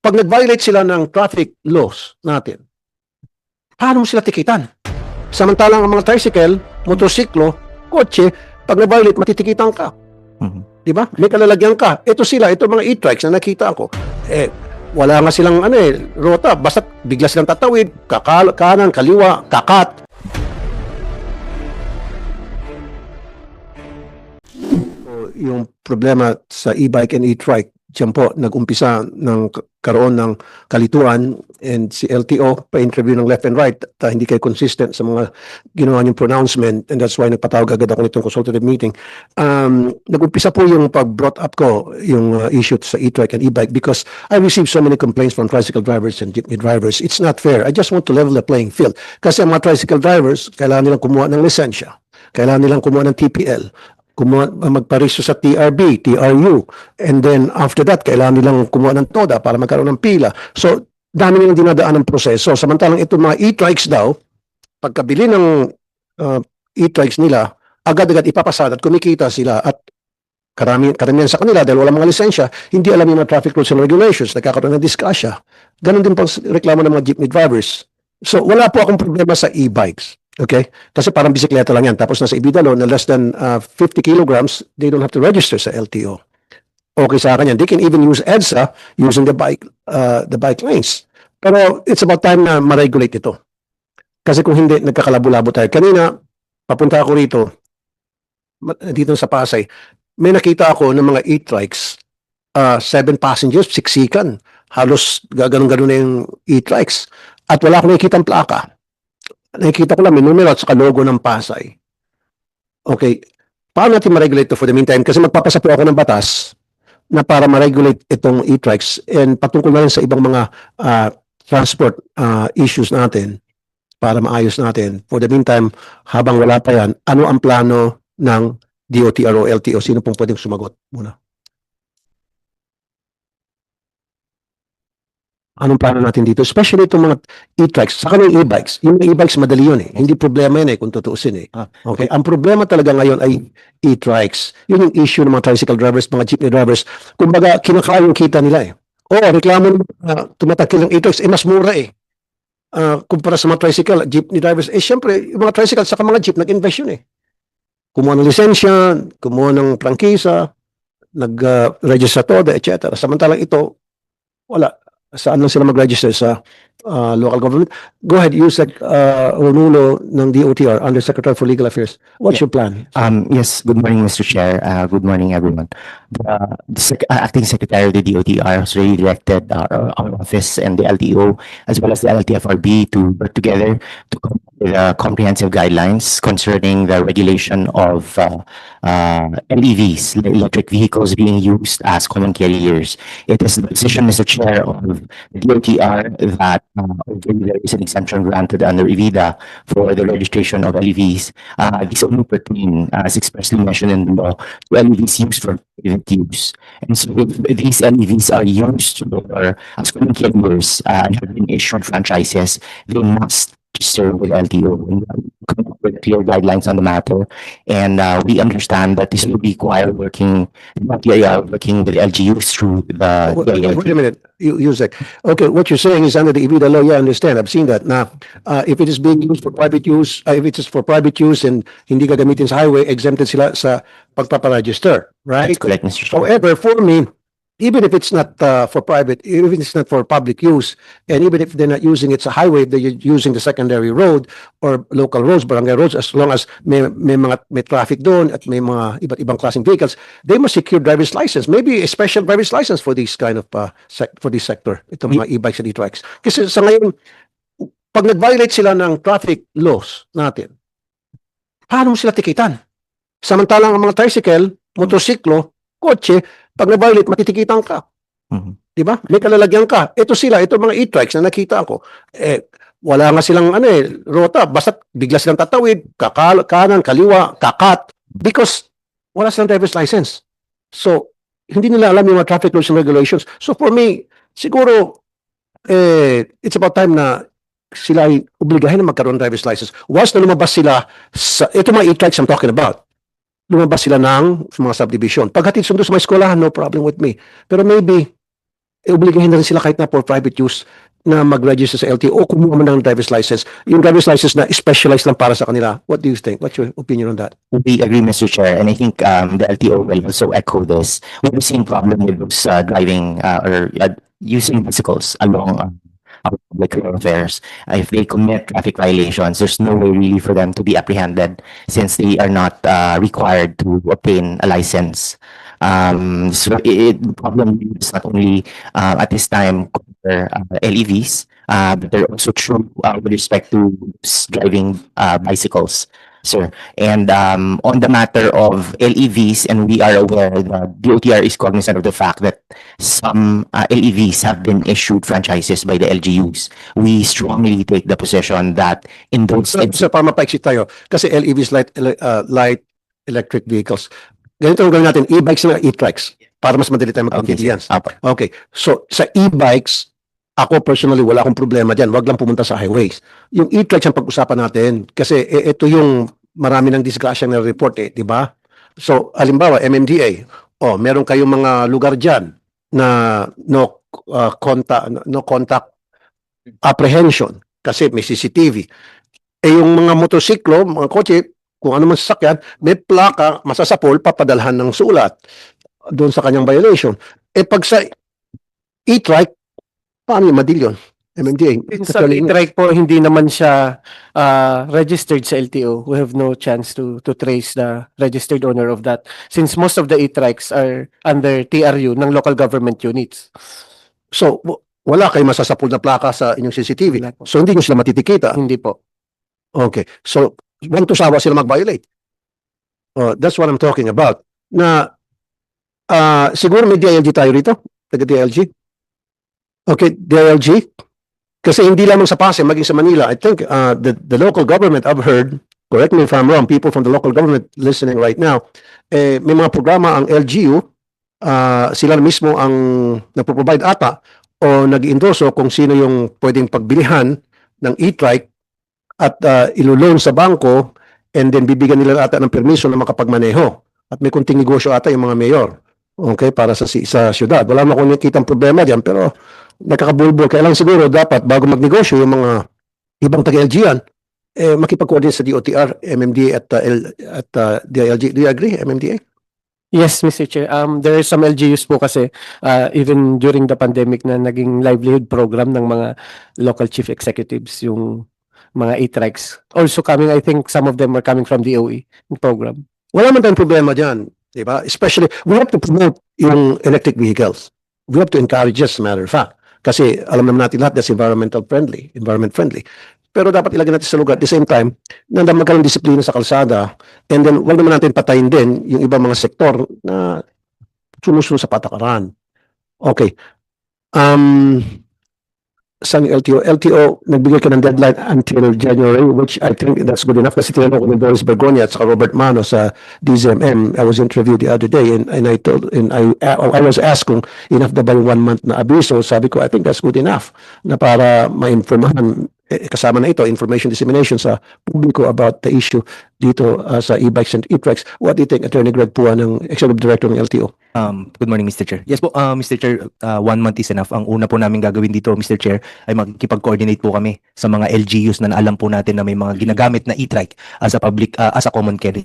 pag nag-violate sila ng traffic laws natin, paano mo sila tikitan? Samantalang ang mga tricycle, motorsiklo, kotse, pag nag-violate, matitikitan ka. Mhm. Di ba? May kalalagyan ka. Ito sila, ito mga e-trikes na nakita ko. Eh, wala nga silang ano eh, rota. Basta bigla silang tatawid, kakal, kanan, kaliwa, kakat. So, yung problema sa e-bike and e-trike, dyan po, nag-umpisa ng karoon ng kalituan and si LTO pa-interview ng left and right ta hindi kayo consistent sa mga ginawa niyong pronouncement and that's why nagpatawag agad ako nitong consultative meeting. Um, nag-umpisa po yung pag-brought up ko yung uh, issue sa e-trike and e-bike because I received so many complaints from tricycle drivers and jeepney drivers. It's not fair. I just want to level the playing field. Kasi ang mga tricycle drivers, kailangan nilang kumuha ng lisensya. Kailangan nilang kumuha ng TPL kumuha, magpareso sa TRB, TRU. And then after that, kailangan nilang kumuha ng TODA para magkaroon ng pila. So, dami nilang dinadaan ng proseso. Samantalang ito mga e-trikes daw, pagkabili ng uh, e-trikes nila, agad-agad ipapasada at kumikita sila at karami, karamihan sa kanila dahil wala mga lisensya, hindi alam yung mga traffic rules and regulations, nagkakaroon ng diskasya. Ganon din po ang reklamo ng mga jeepney drivers. So, wala po akong problema sa e-bikes. Okay? Kasi parang bisikleta lang yan. Tapos nasa Ibidalo na less than uh, 50 kilograms, they don't have to register sa LTO. Okay sa akin yan. They can even use EDSA using the bike uh, the bike lanes. Pero it's about time na ma-regulate ito. Kasi kung hindi, nagkakalabo-labo tayo. Kanina, papunta ako rito, dito sa Pasay, may nakita ako ng mga e-trikes, uh, seven passengers, siksikan. Halos gaganon-ganon na yung e-trikes. At wala akong nakikita plaka nakikita ko lang may numero at saka logo ng Pasay. Okay. Paano natin ma-regulate for the meantime? Kasi magpapasa po ako ng batas na para ma-regulate itong e-trikes and patungkol na rin sa ibang mga ah, transport ah, issues natin para maayos natin. For the meantime, habang wala pa yan, ano ang plano ng DOTRO, LTO? Sino pong pwedeng sumagot muna? Anong plano natin dito? Especially itong mga e-trikes, saka ng e-bikes. Yung mga e-bikes, madali yun eh. Hindi problema yun eh, kung tutuusin eh. Ah. Okay? Ang problema talaga ngayon ay e-trikes. Yun yung issue ng mga tricycle drivers, mga jeepney drivers. Kumbaga, kinakain yung kita nila eh. Oo, reklamo ng uh, tumatakil ng e-trikes, eh mas mura eh. Ah, kumpara sa mga tricycle, jeepney drivers, eh syempre, yung mga tricycle saka mga jeep, nag-invest yun eh. Kumuha ng lisensya, kumuha ng prangkisa, nag-register todo, etc. Samantalang ito, wala. Saan lang sila mag-register sa ah, local government? Go ahead, Yusek uh, Ronulo ng DOTR, Undersecretary for Legal Affairs. What's your plan? Um, yes, good morning, Mr. Chair. Uh, good morning, everyone. The, the sec- uh, acting secretary of the DOTR has already directed our, our office and the LTO as well as the LTFRB to work together to come up with uh, comprehensive guidelines concerning the regulation of uh, uh, LEVs, electric vehicles being used as common carriers. It is the decision, Mr. Chair, of the DOTR that uh, there is an exemption granted under EVIDA for the registration of LEVs. Uh, these only as expressly mentioned in the law, to LEVs used for private use. And so if these LEVs are used for as common carriers uh, and have been issued franchises, they must register with LTO and come up with clear guidelines on the matter. And uh, we understand that this will require working, uh, working with LGUs through the. Wait wait a minute, Yusek. Okay, what you're saying is under the EVIDA law, yeah, I understand. I've seen that. Now, uh, if it is being used for private use, uh, if it is for private use and hindi gagamitin sa highway, exempted sila sa pagpaparegister, right? That's correct, Mr. Chair. However, for me, even if it's not uh, for private, even if it's not for public use, and even if they're not using it sa highway, they're using the secondary road or local roads, barangay roads, as long as may, may mga may traffic doon at may mga iba't ibang klaseng vehicles, they must secure driver's license. Maybe a special driver's license for this kind of uh, sec- for this sector, itong mga e-bikes and e-trikes. Kasi sa ngayon, pag nag-violate sila ng traffic laws natin, paano mo sila tikitan? Samantalang ang mga tricycle, motorsiklo, kotse, pag na-violate, matitikitan ka. Mhm. Di ba? May kalalagyan ka. Ito sila, ito mga e-trikes na nakita ko. Eh, wala nga silang ano eh, rota. Basta bigla silang tatawid, kakal, kanan, kaliwa, kakat. Because wala silang driver's license. So, hindi nila alam yung mga traffic rules and regulations. So for me, siguro, eh, it's about time na sila ay obligahin na magkaroon ng driver's license. Once na lumabas sila sa, ito mga e-trikes I'm talking about, lumabas sila ng mga subdivision. Paghatid sundo sa mga eskwelahan, no problem with me. Pero maybe, eh, obligahin na rin sila kahit na for private use na mag-register sa LTO o kumuha man ng driver's license. Yung driver's license na specialized lang para sa kanila. What do you think? What's your opinion on that? We agree, Mr. Chair, and I think um, the LTO will also echo this. We have the same problem with uh, driving uh, or uh, using bicycles along uh, our public affairs. If they commit traffic violations, there's no way really for them to be apprehended since they are not uh, required to obtain a license. Um, so it, the problem is not only uh, at this time for uh, LEVs, uh, but they're also true uh, with respect to driving bicycles, sir. And um, on the matter of LEVs, and we are aware that DOTR is cognizant of the fact that some uh, LEVs have been issued franchises by the LGUs. We strongly take the position that in those So, so para mapaiksi tayo, kasi LEVs, light, ele- uh, light electric vehicles. Ganito ang gawin natin, e-bikes na e-trikes para mas madali tayo Okay, magpagpilihan. Apo. Okay. So, sa e-bikes, ako personally, wala akong problema dyan. Wag lang pumunta sa highways. Yung e-trikes ang pag-usapan natin. Kasi eh, ito yung marami ng disgrasya na report eh, di ba? So, halimbawa, MMDA, oh, meron kayong mga lugar dyan na no uh, contact, no contact apprehension kasi may CCTV. Eh, yung mga motosiklo, mga kotse, kung ano man sasakyan, may plaka, masasapol, papadalhan ng sulat doon sa kanyang violation. Eh pag sa e-trike, paano yung madil yun? MMDA. Sa e-trike po, hindi naman siya ah, registered sa LTO. We have no chance to to trace the registered owner of that since most of the e-trikes are under TRU ng local government units. So, w- wala kayong masasapol na plaka sa inyong CCTV. Wala po. So, hindi nyo sila matitikita. Hindi po. Okay. So, one to sawa sila mag-violate. Oh, that's what I'm talking about. Na, ah siguro may DILG tayo rito. Taga DILG. Okay, DILG. Kasi hindi lamang sa Pasay, maging sa Manila. I think uh, the, the local government, I've heard, correct me if I'm wrong, people from the local government listening right now, eh, may mga programa ang LGU, ah, sila mismo ang nagpo-provide ata o nag-endorso kung sino yung pwedeng pagbilihan ng e-trike at uh, ilo-loan sa bangko and then bibigyan nila ata ng permiso na makapagmaneho. At may kunting negosyo ata yung mga mayor. Okay, para sa sa syudad. Wala mo akong nakikita problema diyan pero nakakabulbul. Kaya lang siguro dapat bago magnegosyo yung mga ibang taga-LG yan, eh, makipag-coordinate sa DOTR, MMDA at, uh, L, at uh, DILG. Do you agree, MMDA? Yes, Mr. Chair. Um, there are some LGUs po kasi uh, even during the pandemic na naging livelihood program ng mga local chief executives yung mga e-trikes. Also coming, I think some of them are coming from the OE program. Wala man tayong problema dyan. Di ba? Especially, we have to promote yung electric vehicles. We have to encourage as a matter of fact. Kasi alam naman natin lahat that's environmental friendly, environment friendly. Pero dapat ilagay natin sa lugar at the same time na magkaroon disiplina sa kalsada and then wag naman natin patayin din yung ibang mga sektor na sumusunod sa patakaran. Okay. Um, sa LTO, LTO, nagbigay ka ng deadline until January, which I think that's good enough kasi tinanong ko ni Doris Bergonia at Robert Mano sa DZMM. I was interviewed the other day and, and I told, and I, I was asked kung enough na ba yung one month na abiso. Sabi ko, I think that's good enough na para ma-informahan, eh, kasama na ito, information dissemination sa publiko about the issue dito uh, sa e-bikes and e-trikes. What do you think, Attorney Greg Pua, ng Executive Director ng LTO? Um, good morning, Mr. Chair. Yes po, uh, Mr. Chair, uh, one month is enough. Ang una po namin gagawin dito, Mr. Chair, ay magkipag-coordinate po kami sa mga LGUs na alam po natin na may mga ginagamit na e-trike as a public, uh, as a common carrier,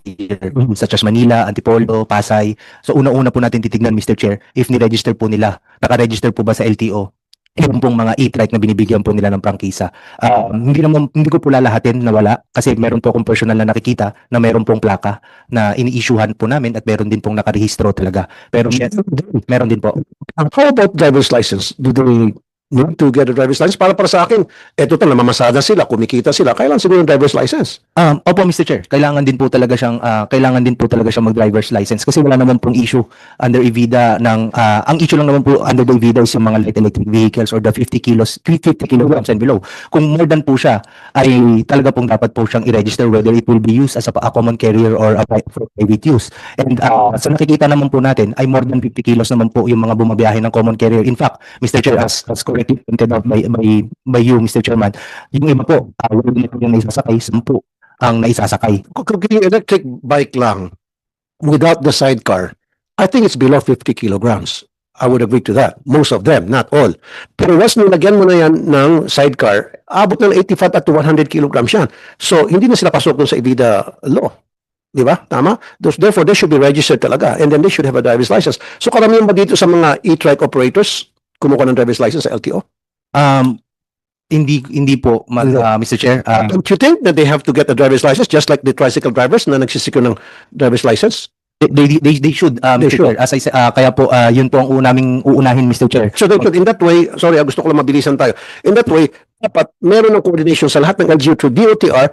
such as Manila, Antipolo, Pasay. So una-una po natin titignan, Mr. Chair, if ni-register po nila, naka-register po ba sa LTO, yung pong mga e-trike na binibigyan po nila ng prangkisa. Um, hindi naman hindi ko po lalahatin na wala kasi meron po akong personal na nakikita na meron pong plaka na ini-issuehan po namin at meron din pong nakarehistro talaga. Pero yes, meron din po. Uh, How about driver's license? Do they need to get a driver's license? Para para sa akin, eto to, namamasada sila, kumikita sila. Kailan siguro yung driver's license? Um, opo Mr. Chair, kailangan din po talaga siyang ah, kailangan din po talaga siyang mag-driver's license kasi wala naman pong issue under EVIDA ng ah, ang issue lang naman po under the EVIDA is yung mga light electric vehicles or the 50 kilos 50 kilograms and below. Kung more than po siya ay talaga pong dapat po siyang i-register whether it will be used as a, a common carrier or a private use. And ah, sa nakikita naman po natin ay more than 50 kilos naman po yung mga bumabiyahe ng common carrier. In fact, Mr. Chair, as, as correctly pointed out by, by, by you, Mr. Chairman, yung iba po, uh, wala din po yung naisasakay, sampu ang naisasakay. Kung electric bike lang, without the sidecar, I think it's below 50 kilograms. I would agree to that. Most of them, not all. Pero once nilagyan mo na yan ng sidecar, abot ng 85 at to 100 kilograms yan. So, hindi na sila pasok dun sa EVIDA law. Di ba? Tama? Therefore, they should be registered talaga. And then they should have a driver's license. So, karamihan ba dito sa mga e-trike operators, kumuha ng driver's license sa LTO? Um, hindi hindi po, ma- Ano? ah, Mr. Chair. Ah, Don't you think that they have to get a driver's license just like the tricycle drivers na nagsisecure ng driver's license? they, they, they should, ah, They Mr. should. Chair. As I said, ah, kaya po, ah, yun po ang unaming uunahin, Mr. Chair. So could, in that way, sorry, ah, gusto ko lang mabilisan tayo. In that way, dapat meron ng coordination sa lahat ng LGU through DOTR,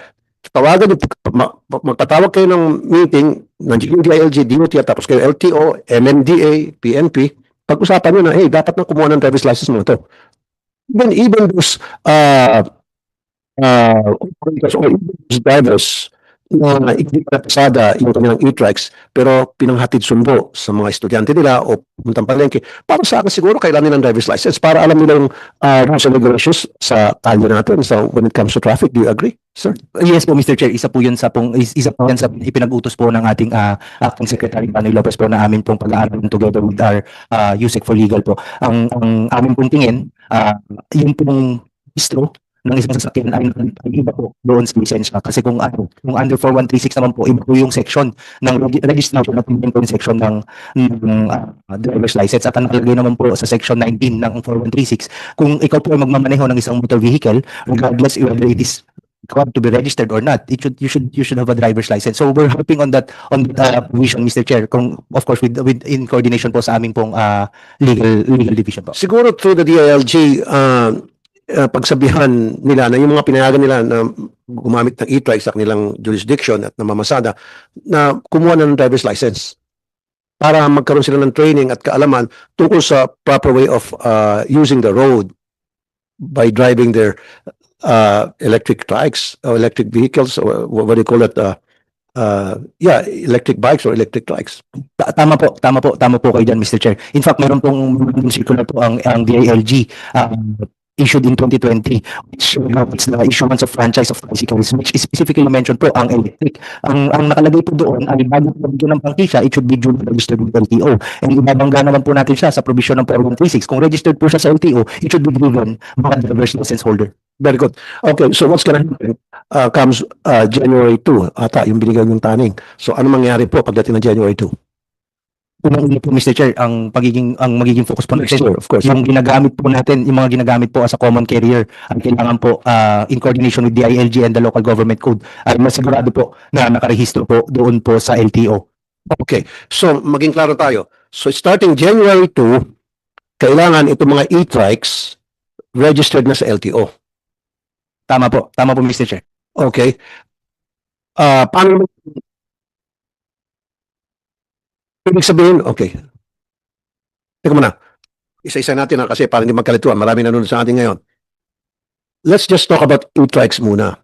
tawagan ma- ma- magpatawag kayo ng meeting ng GUDILG, DOTR, tapos kayo LTO, MMDA, PNP, pag-usapan nyo na, hey, dapat na kumuha ng driver's license mo to. Even, even those, uh, uh, operators or even those drivers na hindi pa yung kanilang e-trikes pero pinanghatid sundo sa mga estudyante nila o puntang palengke para sa akin siguro kailangan nilang driver's license para alam nila yung uh, rules and regulations sa kalye natin so when it comes to traffic. Do you agree, sir? Yes po, Mr. Chair. Isa po yun sa pong, is- isa po yan sa ipinag-utos po ng ating ah, acting secretary Panoy Lopez po na amin pong pag-aaral together with our ah, USEC for Legal po. Ang, ang amin pong tingin, ah, yung pong istro ng isang sasakyan ay, ay iba po doon sa lisensya. Kasi kung ano, kung under 4136 naman po, iba po yung section ng reg- registration at hindi po yung section ng, ng ah, driver's license. At nakalagay naman po sa section 19 ng 4136, kung ikaw po ay magmamaneho ng isang motor vehicle, regardless whether it is required to be registered or not, it should you should you should have a driver's license. So we're hoping on that on that uh, provision, Mr. Chair, kung of course with with in coordination po sa aming pong uh, legal legal division po. Siguro through the DILG, uh, uh, pagsabihan nila na yung mga pinayagan nila na gumamit ng e-trike sa kanilang jurisdiction at namamasada na kumuha na ng driver's license para magkaroon sila ng training at kaalaman tungkol sa proper way of uh, using the road by driving their uh, electric trikes or electric vehicles or what, do you call it? Uh, uh, yeah, electric bikes or electric trikes. Ta- Tama po, tama po, tama po kayo dyan, Mr. Chair. In fact, meron pong circular po ang ang DILG um, issued in 2020 which it's the issuance of franchise of tricycles which specifically mentioned po ang electric. Ang ang nakalagay po doon ay bago po bigyan ng prangkisa, it should be duly registered with LTO. And ibabangga naman po natin siya sa provision ng 4136. Kung registered po siya sa LTO, it should be driven by the driver's license holder. Very good. Okay, so what's gonna happen uh, comes uh, January 2, ata, yung binigay yung taning. So ano mangyari po pagdating ng January 2? Unang-una po, Mr. Chair, ang pagiging ang magiging focus po natin year, of course. yung ginagamit po natin, yung mga ginagamit po as a common carrier, ang kailangan po ah, in coordination with DILG and the local government code ay masigurado po na nakarehistro po doon po sa LTO. Okay, so maging klaro tayo. So starting January 2, kailangan itong mga e-trikes registered na sa LTO. Tama po, tama po Mr. Chair. Okay? Ah, paano naman- Ibig sabihin, okay. Teka muna. Isa-isa natin na kasi para hindi magkalituan. Marami nanonood sa atin ngayon. Let's just talk about e-trikes muna.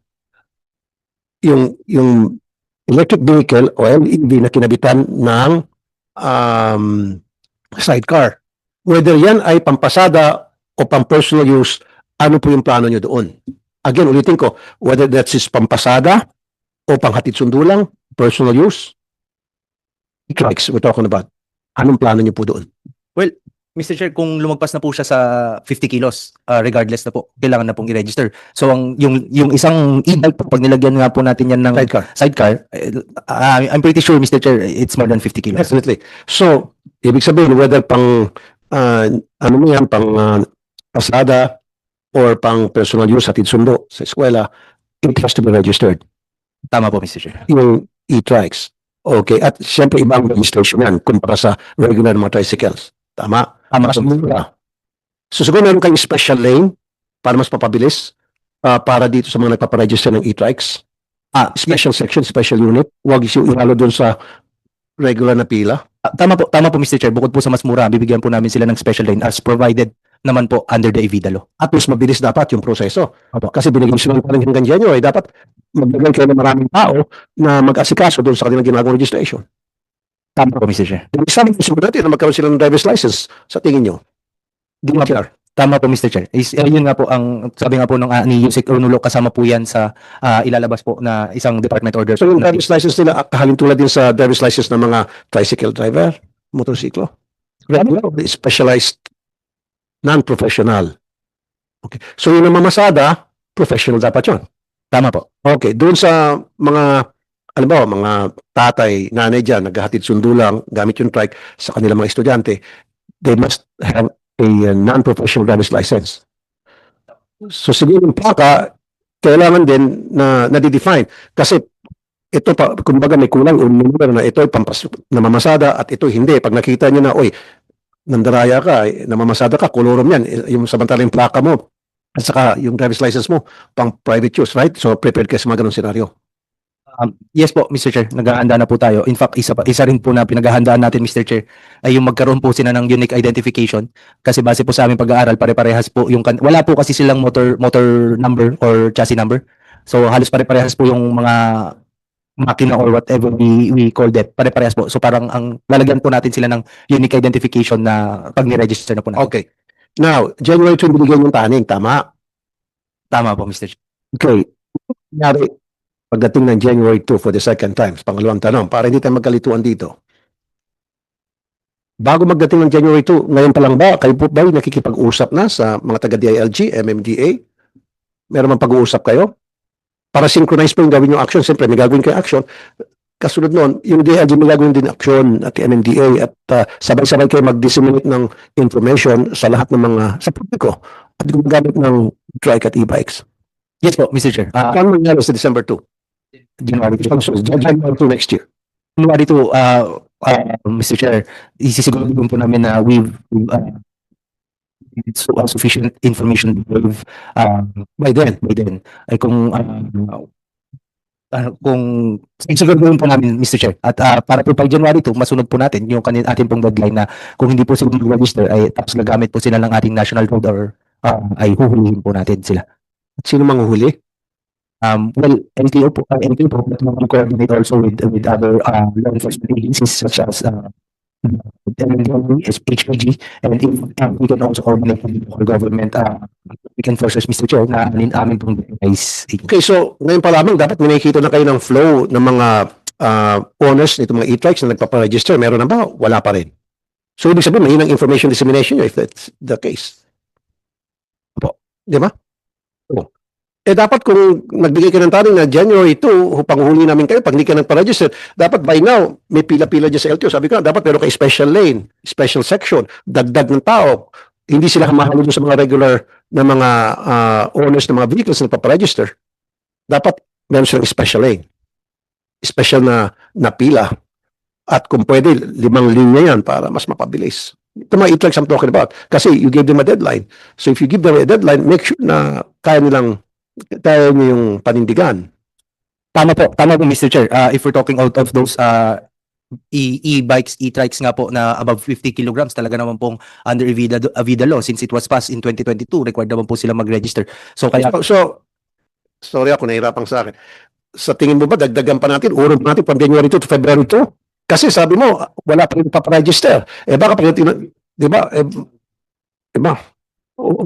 Yung, yung electric vehicle o LEV na kinabitan ng um, sidecar. Whether yan ay pampasada o pang personal use, ano po yung plano nyo doon? Again, ulitin ko, whether that's is pampasada o panghatid sundo lang, personal use, e-trikes we're talking about. Anong plano niyo po doon? Mr. Chair, kung lumagpas na po siya sa 50 kilos, ah, regardless na po, kailangan na pong i-register. So ang yung yung isang e-bike po pag nilagyan nga po natin yan ng Sidecar. sidecar, ah, I'm pretty sure Mr. Chair, it's more than 50 kilos. Definitely. So, ibig sabihin, whether pang, ah, ano mo yan, pang ah, pasada or pang personal use, hatid sundo sa eskwela, it has to be registered. Tama po Mr. Chair. Yung e-trikes. Okay. At siyempre, ibang registration yan kumpara sa regular mga tricycles. Tama? Tama mas po. mura. So siguro meron kayong special lane para mas papabilis ah, para dito sa mga nagpaparegister ng e-trikes. Ah, Special section, special unit. Huwag yung ihalo doon sa regular na pila. Ah, Tama po, tama po Mr. Chair. Bukod po sa mas mura, bibigyan po namin sila ng special lane as provided naman po under the EVIDA law. At mas mabilis dapat yung proseso. Opo. Kasi binigyan pa rin hanggang January. Dapat magbigay kayo ng maraming tao na mag-asikaso doon sa kanilang ginagawang registration. Tama po Mr. Chair. Then isang susunod natin na magkaroon sila ng driver's license sa tingin nyo. DTR. Tama po Mr. Chair. Is, eh, yun nga po ang sabi nga po ng uh, ni Yusek Runulo kasama po yan sa ah, ilalabas po na isang department order. So yung driver's license nila, kahalintulad din sa driver's license ng mga tricycle driver, motorsiklo. regular, specialized, non-professional. Okay. So yung namamasada, professional dapat yun. Tama po. Okay, doon sa mga alam mo, mga tatay, nanay dyan, naghahatid sundo lang, gamit yung trike sa kanilang mga estudyante, they must have a uh, non-professional driver's license. So siguro yung plaka, kailangan din na nadidefine. Kasi ito pa, kumbaga may kulang yung numero na ito ay pampas namamasada at ito hindi. Pag nakita nyo na, oy, nandaraya ka, eh, namamasada ka, kolorom yan, eh, yung samantalang yung plaka mo, at saka yung driver's license mo, pang private use, right? So prepared ka sa mga ganong senaryo. Um, yes po, Mr. Chair, naghahanda na po tayo. In fact, isa, pa, isa rin po na pinaghahandaan natin, Mr. Chair, ay yung magkaroon po sila ng unique identification. Kasi base po sa aming pag-aaral, pare-parehas po yung, wala po kasi silang motor, motor number or chassis number. So halos pare-parehas po yung mga makina or whatever we, we call that, pare-parehas po. So parang ang lalagyan po natin sila ng unique identification na pag ni-register na po natin. Okay. Now, January 2 binigyan yung taning, tama? Tama po, Mr. Chair. Okay. Nangyari, pagdating ng January 2 for the second time, pangalawang tanong, para hindi tayo magkalituan dito. Bago magdating ng January 2, ngayon pa lang ba, kayo po ba nakikipag-usap na sa mga taga-DILG, MMDA? Meron man pag-uusap kayo? Para synchronize po yung gawin yung action. Siyempre, may gagawin kayo action. Kasunod nun, yung DILG may gagawin din action at yung MMDA at uh, sabay-sabay kayo mag-disseminate ng information sa lahat ng mga, sa publiko at gumagamit ng trike at e-bikes. Yes po, Mr. Chair. Ah, Paano mangyari sa December 2? January So, January 2 next year. January to, uh, uh, Mr. Chair, isisiguro po namin na we've, we've, uh, so, uh, sufficient information with, uh, by then, by then, ay kung, uh, uh, kung, siguro po namin, Mr. Chair, at uh, para po pag January 2, masunod po natin yung kanin ating pong deadline na kung hindi po sila mag-register, ay tapos nagamit po sila ng ating national road or uh, ay huhulihin po natin sila. At sino manguhuli? Um, well, LTO po, uh, LTO po, but we coordinate also with, with other, uh, law enforcement agencies such as, uh, MND, HPG, and if, uh, we can also coordinate with government, uh, we can force Mr. Chair, na anin amin pong. Okay, so ngayon pa lamang dapat may nakikita na kayo ng flow ng mga uh, owners nito mga e-trikes na nagpaparegister. Meron na ba? Wala pa rin. So ibig sabihin, mahinang information dissemination nyo if that's the case. Opo. Di ba? Oo. Eh dapat kung nagbigay ka ng taring na January 2, upang huli namin kayo, pag hindi ka nagpa-register, dapat by now, may pila-pila dyan sa LTO. Sabi ko, dapat meron kayo special lane, special section, dagdag ng tao. Hindi sila hamahalo dun sa mga regular na mga ah, owners ng mga vehicles na nagpa-register. Dapat meron silang special lane. Special na, na pila. At kung pwede, limang linya yan para mas mapabilis. Ito mga e-trikes I'm talking about. Kasi you gave them a deadline. So if you give them a deadline, make sure na kaya nilang niyo yung panindigan. Tama po, tama po Mr. Chair. Uh, if we're talking out of those, uh, e- e-bikes, e-trikes nga po na above 50 kilograms, talaga naman pong under Avida, Avida law since it was passed in 2022, required naman po sila mag-register. So kaya, So, so sorry ako, nahihirapang sa akin. Sa tingin mo ba, dagdagan pa natin, urong natin from January 2 to February 2? Kasi sabi mo, wala pa rin paparegister. Eh baka pag di ba? Eh, di ba? Oo,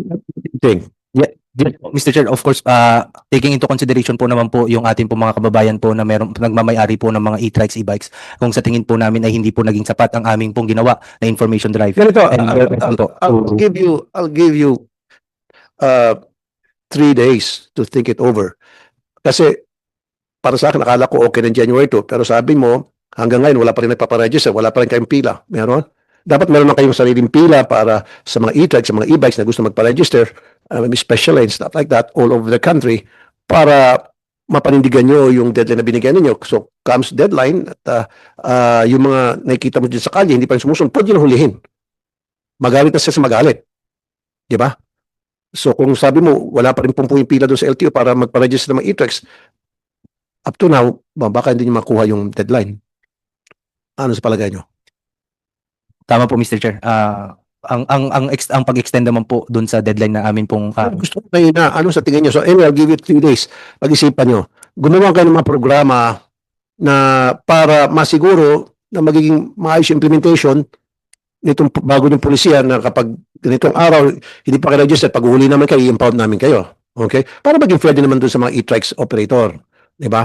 thing. Yes, Mr. Chair, of course, uh, taking into consideration po naman po yung ating po mga kababayan po na meron nagmamayari po ng mga e-trikes, e-bikes. Kung sa tingin po namin ay hindi po naging sapat ang aming pong ginawa na information drive. Ganito, And I'll, we're I'll-. I'll So- give you, I'll give you uh, three days to think it over. Kasi para sa akin, akala ko okay ng January 2, pero sabi mo, hanggang ngayon, wala pa rin nagpaparegister, wala pa rin kayong pila. Meron? Dapat meron na kayong sariling pila para sa mga e-trikes, sa mga e-bikes na gusto magparegister, uh, special lane, stuff like that, all over the country, para mapanindigan nyo yung deadline na binigyan ninyo. So, comes deadline, at uh, uh, yung mga nakikita mo dyan sa kalye, hindi pa rin sumusunod, pwede nyo hulihin magalit na siya sa magalit. Di ba? So kung sabi mo, wala pa rin pong pumipila doon sa LTO para magpa-register ng mga e-tracks, up to now, ba- baka hindi nyo makuha yung deadline. Ano sa palagay nyo? Tama po, Mr. Chair. Uh, ang ang ang ex, ang pag-extend naman po doon sa deadline na amin pong uh, Gusto ko kayo na, ano sa tingin nyo? So anyway, I'll give you three days. Pag-isipan nyo. Gumawa kayo ng mga programa na para masiguro na magiging maayos implementation nitong bago yung polisiya na kapag ganitong araw, hindi pa kayo register, pag uhuli naman kayo, i-impound namin kayo. Okay? Para maging pwede naman doon sa mga e-trikes operator. Di ba?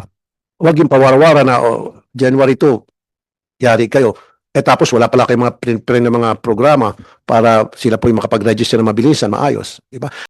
Huwag yung pawara-wara na oh, January 2, yari kayo. Eh tapos wala pala kayong mga print, print na mga programa para sila po yung makapag-register na mabilisan, maayos. Diba?